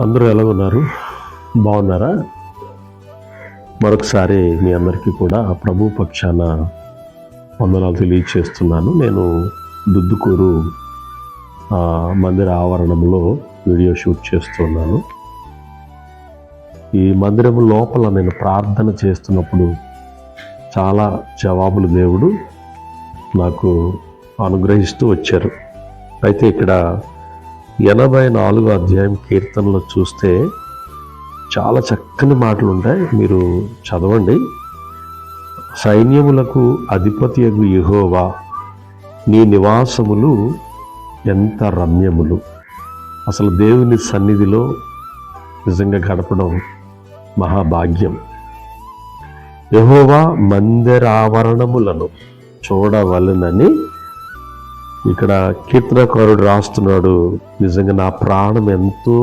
అందరూ ఎలా ఉన్నారు? బాగున్నారా? మరొకసారి మీ అందరికీ కూడా ప్రభు పక్షాన వందనాలు తెలియచేస్తున్నాను. నేను దుద్దుకూరు మందిర ఆవరణంలో వీడియో షూట్ చేస్తున్నాను. ఈ మందిరం లోపల నేను ప్రార్థన చేస్తున్నప్పుడు చాలా జవాబులు దేవుడు నాకు అనుగ్రహిస్తూ వచ్చారు. అయితే ఇక్కడ ఎనభై నాలుగో అధ్యాయం కీర్తనలో చూస్తే చాలా చక్కని మాటలు ఉంటాయి. మీరు చదవండి. సైన్యములకు అధిపతియగు యెహోవా నీ నివాసములు ఎంత రమ్యములు. అసలు దేవుని సన్నిధిలో నిజంగా గడపడం మహాభాగ్యం. యహోవా మందిరావరణములను చూడవలనని ఇక్కడ కీర్తనకారుడు రాస్తున్నాడు నిజంగా నా ప్రాణం ఎంతో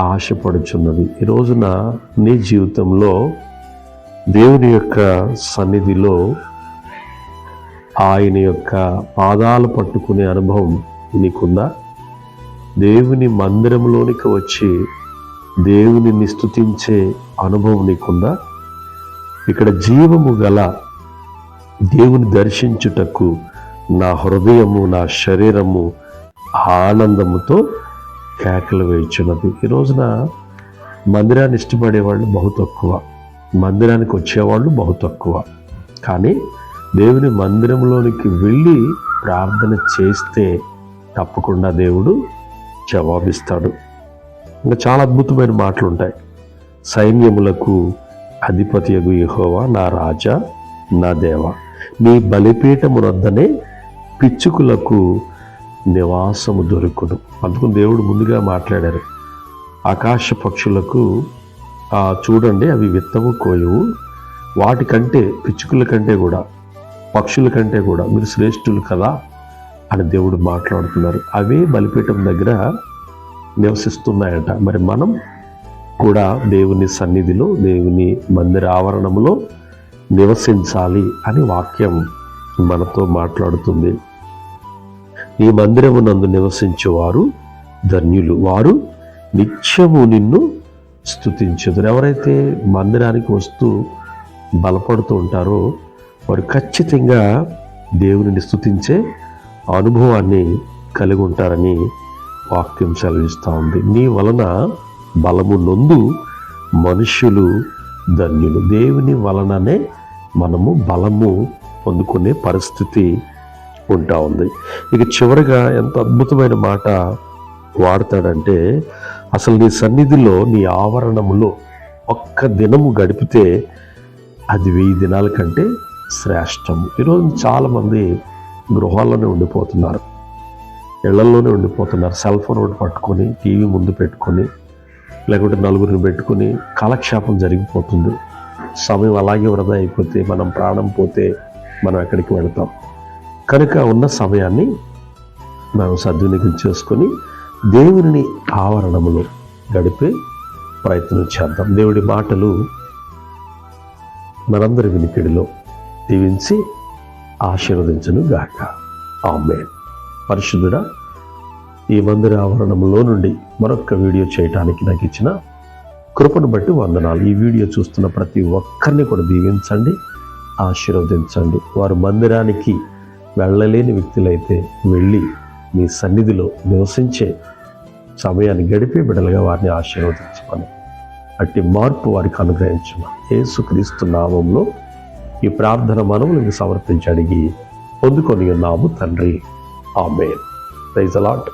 ఆశపడుచున్నది. ఈ రోజున నీ జీవితంలో దేవుని యొక్క సన్నిధిలో ఆయన యొక్క పాదాలు పట్టుకునే అనుభవం నీకుందా? దేవుని మందిరంలోనికి వచ్చి దేవుని నిస్తుతించే అనుభవం నీకుందా? ఇక్కడ జీవము గల దేవుని దర్శించుటకు నా హృదయము నా శరీరము ఆనందముతో కేకలు వేయించున్నది. ఈ రోజున మందిరాన్ని ఇష్టపడేవాళ్ళు బహు తక్కువ. మందిరానికి వచ్చేవాళ్ళు బహు తక్కువ. కానీ దేవుని మందిరంలోనికి వెళ్ళి ప్రార్థన చేస్తే తప్పకుండా దేవుడు జవాబిస్తాడు. ఇంకా చాలా అద్భుతమైన మాటలు ఉంటాయి సైన్యములకు అధిపతియగు యహోవా నా రాజా నా దేవ. నీ బలిపీఠమునొద్దనే పిచ్చుకులకు నివాసము దొరుకును. అందుకు దేవుడు ముందుగా మాట్లాడారు. ఆకాశ పక్షులకు చూడండి అవి విత్తము కోయవు. వాటికంటే పిచ్చుకుల కంటే కూడా పక్షుల కంటే కూడా మీరు శ్రేష్ఠులు కదా అని దేవుడు మాట్లాడుతున్నారు. అవే బలిపీఠం దగ్గర నివసిస్తున్నాయట. మరి మనం కూడా దేవుని సన్నిధిలో దేవుని మందిర ఆవరణంలో నివసించాలి అని వాక్యం మనతో మాట్లాడుతుంది. ఈ మందిరము నందు నివసించేవారు ధన్యులు. వారు నిత్యము నిన్ను స్తుతించుదురు. ఎవరైతే మందిరానికి వస్తూ బలపడుతూ ఉంటారో వారు ఖచ్చితంగా దేవుని స్థుతించే అనుభవాన్ని కలిగి ఉంటారని వాక్యం సెలవిస్తూ ఉంది. నీ వలన బలము నొందు మనుష్యులు ధన్యులు. దేవుని వలననే మనము బలము పొందుకునే పరిస్థితి ఉంటా ఉంది. ఇక చివరిగా ఎంత అద్భుతమైన మాట వాడతాడంటే అసలు నీ సన్నిధిలో నీ ఆవరణములో ఒక్క దినము గడిపితే అది వెయ్యి దినాల కంటే శ్రేష్టము. ఈరోజు చాలామంది గృహాల్లోనే ఉండిపోతున్నారు. ఇళ్ళలోనే ఉండిపోతున్నారు. సెల్ ఫోన్ ఒకటి పట్టుకొని టీవీ ముందు పెట్టుకొని లేకుంటే నలుగురిని పెట్టుకొని కాలక్షేపం జరిగిపోతుంది. సమయం అలాగే వృధా అయిపోతే మనం ప్రాణం పోతే మనం ఎక్కడికి వెళ్తాం. కనుక ఉన్న సమయాన్ని మనం సద్వినియోగం చేసుకొని దేవుని ఆవరణములో గడిపే ప్రయత్నం చేద్దాం. దేవుడి మాటలు మనందరి వినికిడిలో దీవించి ఆశీర్వదించను గాక. ఆమె పరిశుద్ధుడా ఈ మందిర ఆవరణంలో నుండి మరొక వీడియో చేయటానికి నాకు ఇచ్చిన కృపను బట్టి వందనాలు. ఈ వీడియో చూస్తున్న ప్రతి ఒక్కరిని కూడా దీవించండి. ఆశీర్వదించండి. వారు మందిరానికి వెళ్ళలేని వ్యక్తులైతే వెళ్ళి మీ సన్నిధిలో నివసించే సమయాన్ని గడిపే బిడలుగా వారిని ఆశీర్వదించమని అట్టి మార్పు వారికి అనుగ్రహించమని యేసుక్రీస్తు నామంలో ఈ ప్రార్థన మనవులకు సమర్పించి అడిగి పొందుకొని ఉన్నాము తండ్రి. ఆమె ప్రైజ్ అలాట్.